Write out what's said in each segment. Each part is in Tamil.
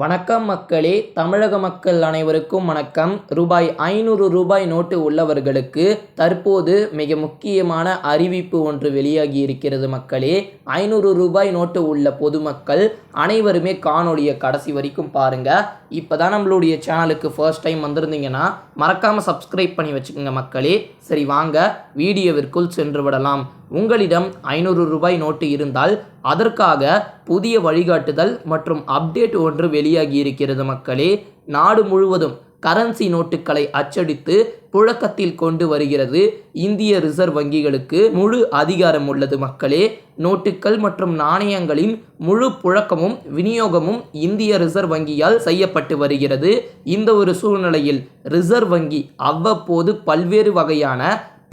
வணக்கம் மக்களே. தமிழக மக்கள் அனைவருக்கும் வணக்கம். ரூபாய் ஐநூறு ரூபாய் நோட்டு உள்ளவர்களுக்கு தற்போது மிக முக்கியமான அறிவிப்பு ஒன்று வெளியாகி இருக்கிறது மக்களே. ஐநூறு ரூபாய் நோட்டு உள்ள பொதுமக்கள் அனைவருமே காணொளியை கடைசி வரைக்கும் பாருங்க. இப்போ தான் நம்மளுடைய சேனலுக்கு ஃபர்ஸ்ட் டைம் வந்திருந்தீங்கன்னா மறக்காமல் சப்ஸ்கிரைப் பண்ணி வச்சுக்கோங்க மக்களே. சரி வாங்க. வீடியோவிற்குள் சென்று விடலாம். உங்களிடம் ஐநூறு ரூபாய் நோட்டு இருந்தால் அதற்காக புதிய வழிகாட்டுதல் மற்றும் அப்டேட் ஒன்று வெளியாகி இருக்கிறது மக்களே. நாடு முழுவதும் கரன்சி நோட்டுகளை அச்சடித்து புழக்கத்தில் கொண்டு வருகிறது இந்திய ரிசர்வ் வங்கிகளுக்கு முழு அதிகாரம் உள்ளது மக்களே. நோட்டுகள் மற்றும் நாணயங்களின் முழு புழக்கமும் விநியோகமும் இந்திய ரிசர்வ் வங்கியால் செய்யப்பட்டு வருகிறது. இந்த ஒரு சூழ்நிலையில் ரிசர்வ் வங்கி அவ்வப்போது பல்வேறு வகையான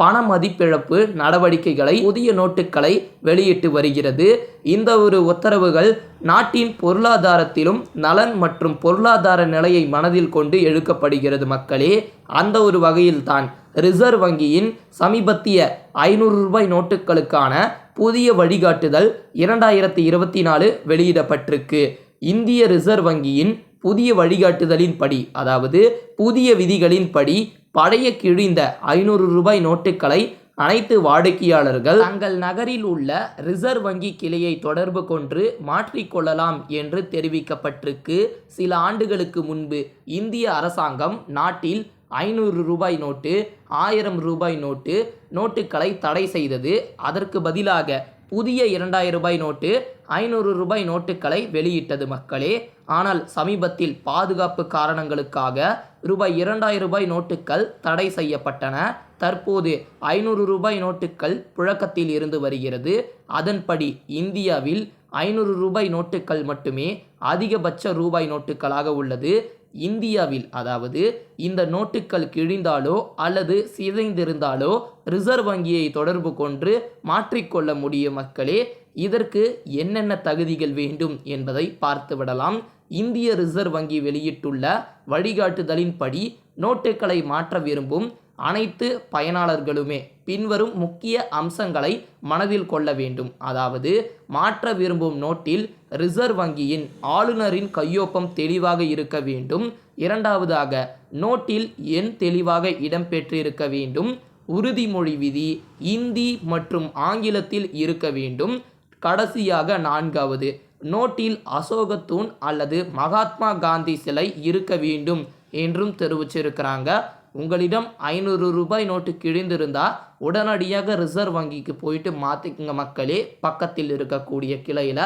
பண மதிப்பிழப்பு நடவடிக்கைகளை புதிய நோட்டுகளை வெளியிட்டு வருகிறது. இந்த ஒரு உத்தரவுகள் நாட்டின் பொருளாதாரத்திலும் நலன் மற்றும் பொருளாதார நிலையை மனதில் கொண்டு எழுக்கப்படுகிறது மக்களே. அந்த ஒரு வகையில்தான் ரிசர்வ் வங்கியின் சமீபத்திய ஐநூறு ரூபாய் நோட்டுகளுக்கான புதிய வழிகாட்டுதல் இரண்டாயிரத்தி இருபத்தி நாலு வெளியிடப்பட்டிருக்கு. இந்திய ரிசர்வ் வங்கியின் புதிய வழிகாட்டுதலின்படி அதாவது புதிய விதிகளின்படி பழைய கிழிந்த ஐநூறு ரூபாய் நோட்டுகளை அனைத்து வாடிக்கையாளர்கள் தங்கள் நகரில் உள்ள ரிசர்வ் வங்கி கிளையை தொடர்பு கொண்டு மாற்றிக்கொள்ளலாம் என்று தெரிவிக்கப்பட்டிருக்கு. சில ஆண்டுகளுக்கு முன்பு இந்திய அரசாங்கம் நாட்டில் ஐநூறு ரூபாய் நோட்டு ஆயிரம் ரூபாய் நோட்டு நோட்டுகளை தடை செய்தது. அதற்கு பதிலாக புதிய இரண்டாயிரம் ரூபாய் நோட்டு ஐநூறு ரூபாய் நோட்டுகளை வெளியிட்டது மக்களே. ஆனால் சமீபத்தில் பாதுகாப்பு காரணங்களுக்காக ரூபாய் இரண்டாயிரம் ரூபாய் நோட்டுகள் தடை செய்யப்பட்டன. தற்போது ஐநூறு ரூபாய் நோட்டுகள் புழக்கத்தில் இருந்து வருகிறது. அதன்படி இந்தியாவில் ஐநூறு ரூபாய் நோட்டுகள் மட்டுமே அதிகபட்ச ரூபாய் நோட்டுகளாக உள்ளது. இந்தியாவில் அதாவது இந்த நோட்டுகள் கிழிந்தாலோ அல்லது சிதைந்திருந்தாலோ ரிசர்வ் வங்கியை தொடர்பு கொண்டு மாற்றிக்கொள்ள முடியும் மக்களே. இதற்கு என்னென்ன தகுதிகள் வேண்டும் என்பதை பார்த்துவிடலாம். இந்திய ரிசர்வ் வங்கி வெளியிட்டுள்ள வழிகாட்டுதலின்படி நோட்டுகளை மாற்ற விரும்பும் அனைத்து பயனாளர்களுமே பின்வரும் முக்கிய அம்சங்களை மனதில் கொள்ள வேண்டும். அதாவது மாற்ற விரும்பும் நோட்டில் ரிசர்வ் வங்கியின் ஆளுநரின் கையொப்பம் தெளிவாக இருக்க வேண்டும். இரண்டாவதாக நோட்டில் எண் தெளிவாக இடம்பெற்றிருக்க வேண்டும். உறுதிமொழி விதி இந்தி மற்றும் ஆங்கிலத்தில் இருக்க வேண்டும். கடைசியாக நான்காவது. நோட்டில் அசோகத்தூண் அல்லது மகாத்மா காந்தி சிலை இருக்க வேண்டும் என்றும் தெரிவிச்சிருக்கிறாங்க. உங்களிடம் ஐநூறு ரூபாய் நோட்டு கிழிந்திருந்தால் உடனடியாக ரிசர்வ் வங்கிக்கு போயிட்டு மாற்றிக்குங்க மக்களே. பக்கத்தில் இருக்கக்கூடிய கிளையில்